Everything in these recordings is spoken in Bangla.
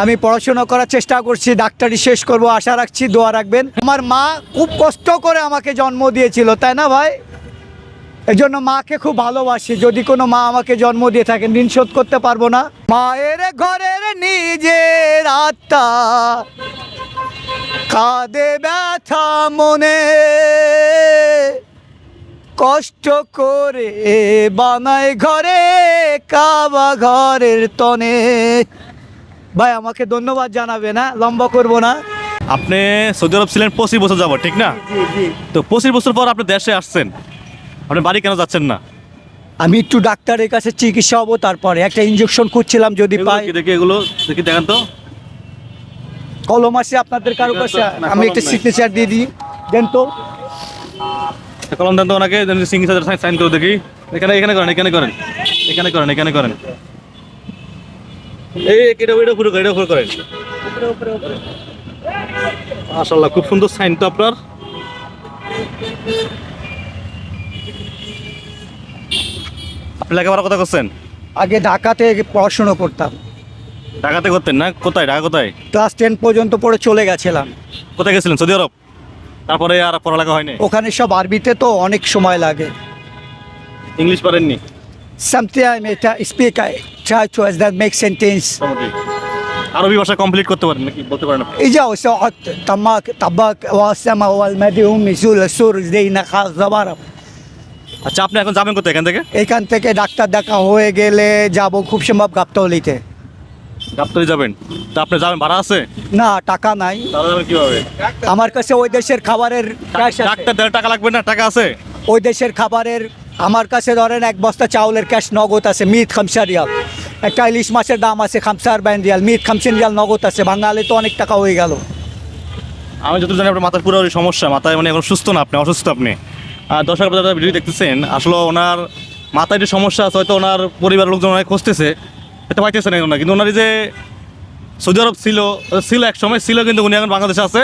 আমি পড়াশোনা করার চেষ্টা করছি, ডাক্তারি শেষ করব, আশা রাখছি, দোয়া রাখবেন। আমার মা খুব কষ্ট করে আমাকে জন্ম দিয়েছিল, তাই না ভাই? এই জন্য মাকে খুব ভালোবাসি, যদি কোনো মা আমাকে জন্ম দিয়ে থাকেন ঋণ শোধ করতে পারব না। মায়ের ঘরের নিজের আত্মা, কাঁদে ব্যথা মনে। কষ্ট করে বানায় ঘরে, কাবা ঘরের তনে। ভাই আমাকে ধন্যবাদ জানাবে না লম্বা করব না। আপনি সৌদি আরব ছিলেন পঁচিশ বছর যাব ঠিক না? তো পঁচিশ বছর পর আপনি দেশে আসছেন। আপনি বাড়ি কেন যাচ্ছেন না? আমি একটু ডাক্তারের কাছে চিকিৎসা হব তারপরে একটা ইঞ্জেকশন খুঁজছিলাম যদি পাই। দেখি এগুলো দেখি দেখেন তো। কলম আছে আপনাদের কারও কাছে? আমি একটা সিগনেচার দিয়ে দিই। দেন তো। কলম দেন তো ওনাকে সিগনেচার সাইন করে দেখি। এখানে এখানে করেন এখানে করেন। এখানে করেন এখানে করেন। এই এটা এটা পুরো এটা পুরো করেন। মাশাআল্লাহ খুব সুন্দর সাইন তো আপনার। আপনি লেখাপড়া কথা করছেন? আগে ঢাকাতে পড়াশুনো করতাম। ঢাকাতে করতেন না? কোথায়? ঢাকা কোথায়? ক্লাস টেন পর্যন্ত পড়ে চলে গেছিলাম। কোথায় গেছিলেন? সৌদি আরব? তারপরে আর পড়ালেখা হয়নি? ওখানে সব আরবিতে তো অনেক সময় লাগে। ইংলিশ পারেননি it uh, speak I try to that make make sentence. Arabi ভাষা কমপ্লিট করতে পারেন নাকি? বলতে পারেন ইজা ওসে অত তামাক তাবাক ওয়াসামা ওয়াল মাদিউম মিসুল সুর দেইনা খাস জাবার। আচ্ছা আপনি এখন যাবেন কোথায়? এখান থেকে? এখান থেকে ডাক্তার দেখা হয়ে গেলে যাব খুব সম্ভব গাবতলিতে। গাবতলি যাবেন? তা আপনি যাবেন? ভাড়া আছে? না টাকা নাই। তাহলে কীভাবে? আমার কাছে ওই দেশের খাবারের ডাক্তার টাকা লাগবে না? টাকা আছে? ওই দেশের খাবারের আমার কাছে ধরেন এক বস্তা চাউলের ক্যাশ নগদ আছে, মিট খামসা রিয়াল। একটা ইলিশ মাছের দাম আছে খামসার বাইন রিয়াল, মিট খামসিন রিয়াল নগদ আছে, বাঙালি তো অনেক টাকা হয়ে গেল। আমি যত জানি আপনার মাথার পুরো সমস্যা, মাথায় মানে এখন সুস্থ না আপনি, অসুস্থ আপনি। দর্শক যারা ভিডিও দেখতেছেন, আসলে ওনার মাথায় যে সমস্যা আছে, হয়তো ওনার পরিবারের লোকজন অনেক খুঁজতেছে, এটা পাইতেছে না ওনার কিন্তু ওনার যে সৌদি আরব ছিল ছিল এক সময়, ছিল কিন্তু উনি এখন বাংলাদেশে আছে,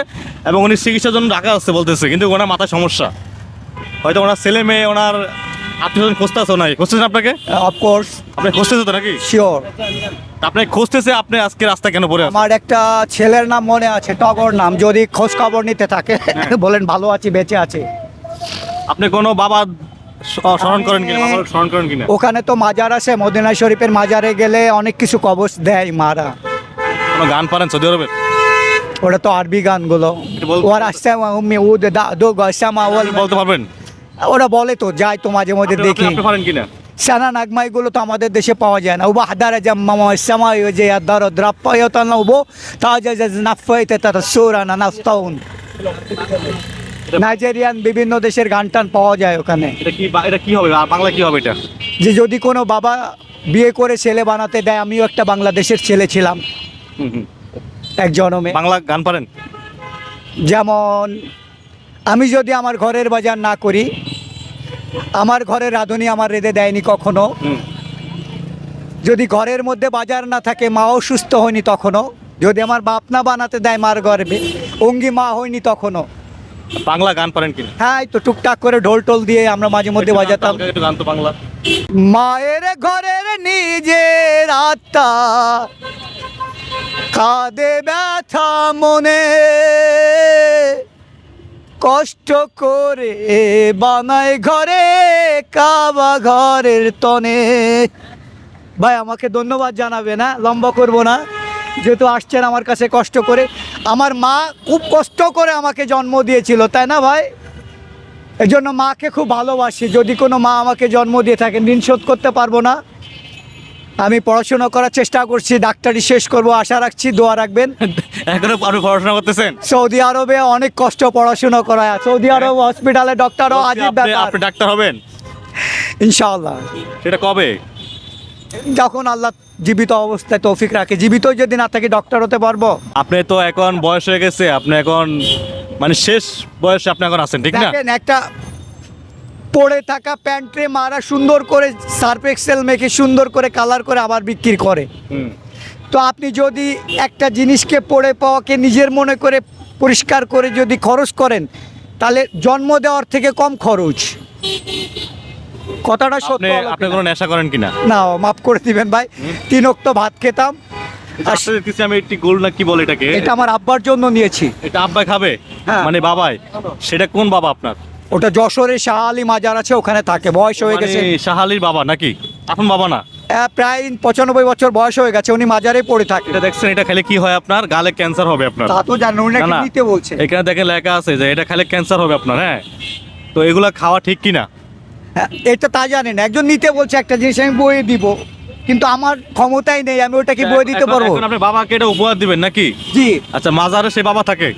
এবং উনি চিকিৎসার জন্য ঢাকা আছে বলতেছে, কিন্তু ওনার মাথায় সমস্যা। হয়তো ওনার ছেলে মেয়ে, ওনার আত্মীয় স্বজন খুঁজতে আছে ওনাকে খুঁজতেছেন আপনাকে? অফকোর্স আপনি খুঁজতেছে তো নাকি? শিওর আপনি খুঁজতেছে আপনি আজকে রাস্তা কেন পড়ে আমার একটা ছেলের নাম মনে আছে টগর নাম যদি খোঁজ খবর নিতে থাকে। বলেন ভালো আছি বেঁচে আছে। আপনি কোনো বাবা স্মরণ করেন কিনা? স্মরণ করেন কিনা? ওখানে তো মাজার আছে মদিনা শরীফের মাজারে গেলে অনেক কিছু কবচ দেয় মারা। কোনো গান পারেন সৌদি আরবের? ওটা তো আরবি গানগুলো। ওর আসছে উম্মি উদ দা দো গসামা বলতে পারবেন? ওরা বলে তো যাই তো মাঝে মধ্যে দেখি। পারেন কিনা? সানা নাগমা এগুলো তো আমাদের দেশে পাওয়া যায় না। উবা হাদারা সামা যে আদার দ্রাপ্পা ইয়তান উবো তাজা নাফাইতে তারা সুরানা নাস্তাউন। নাইজেরিয়ান বিভিন্ন দেশের গান টান পাওয়া যায় ওখানে। এটা কি এটা কি হবে? বাংলা কি হবে এটা? যে যদি কোনো বাবা বিয়ে করে ছেলে বানাতে দেয় আমিও একটা বাংলাদেশের ছেলে ছিলাম। এক জনমে। বাংলা গান পারেন? যেমন আমি যদি আমার ঘরের বাজার না করি আমার ঘরে রাঁধুনি আমার রেঁধে দেয়নি কখনো। যদি ঘরের মধ্যে বাজার না থাকে মাও সুস্থ হয়নি তখনও। যদি আমার বাপ না বানাতে দেয় মার গর্বে অঙ্গি মা হয়নি তখনও। বাংলা গান পারেন কিনা? হ্যাঁ এই তো টুকটাক করে ঢোল টোল দিয়ে আমরা মাঝে মধ্যে বাজাতাম। গান তো বাংলা। মায়ের ঘরের নিজের আত্মা কাঁদে ব্যথা মনে। কষ্ট করে বানায় ঘরে, কাবা ঘরের তনে। ভাই, আমাকে ধন্যবাদ জানাবে না? লম্বা করব না। যেহেতু আসছেন আমার কাছে কষ্ট করে। আমার মা খুব কষ্ট করে আমাকে জন্ম দিয়েছিল, তাই না ভাই? এই জন্য মাকে খুব ভালোবাসি। যদি কোনো মা আমাকে জন্ম দিয়ে থাকেন, ঋণ শোধ করতে পারব না। আমি পড়াশোনা করার চেষ্টা করছি ডাক্তারি শেষ করব আশা রাখছি দোয়া রাখবেন। এখনও আপনি পড়াশোনা করতেছেন? সৌদি আরবে অনেক কষ্ট পড়াশোনা করায় সৌদি আরব হসপিটালে ডক্টরও আজিব আপনি ডাক্তার হবেন? ইনশাআল্লাহ। সেটা কবে? যখন আল্লাহ জীবিত অবস্থায় তৌফিক রাখে। জীবিত যদি না থাকি ডক্টর হতে পারব। আপনি তো এখন বয়স হয়ে গেছে আপনি এখন মানে শেষ বয়সে আপনি এখন আছেন ঠিক না? একটা পড়ে থাকা প্যান্টে মারা সুন্দর করে সার্ফ এক্সেল মেখে সুন্দর করে কালার করে আবার বিক্রি করে। তো আপনি যদি একটা জিনিসকে পড়ে পাওয়াকে নিজের মনে করে পরিষ্কার করে যদি খরচ করেন তাহলে জন্ম দেওয়ার থেকে কম খরচ। কথাটা সত্য আপনি কিনা? নেশা করেন কিনা? না মাফ করে দিবেন ভাই। তিন অক্ত ভাত খেতাম। আর আসলে দেখতেছি আমি একটি গোল না কি বলে এটাকে? এটা আমার আব্বার জন্য নিয়েছি। এটা আব্বাই খাবে? হ্যাঁ। মানে বাবাই? সেটা কোন বাবা আপনার? ওটা যশোরে শাহ আলী মাজার আছে ওখানে থাকে বয়স হয়ে গেছে। মানে শাহালির বাবা নাকি? আপন বাবা না? প্রায় পঁচানব্বই বছর বয়স হয়ে গেছে উনি মাজারে পড়ে থাকে। এটা দেখছেন এটা খেলে কি হয় আপনার? গালে ক্যান্সার হবে আপনার। তা তো জানেন উনি নাকি নিতে বলছে। এখানে দেখেন লেখা আছে যে এটা খেলে ক্যান্সার হবে আপনার হ্যাঁ? তো এগুলা খাওয়া ঠিক কি না হ্যাঁ, এটা তা জানেন একজন নিতে বলছে একটা জিনিস আমি বয়ে দিব কিন্তু আমার ক্ষমতাই নেই আমি ওটা কি বয়ে দিতে পারব? আপনি বাবাকে এটা উপহার দিবেন নাকি? জি। আচ্ছা মাজারে সে বাবা থাকে?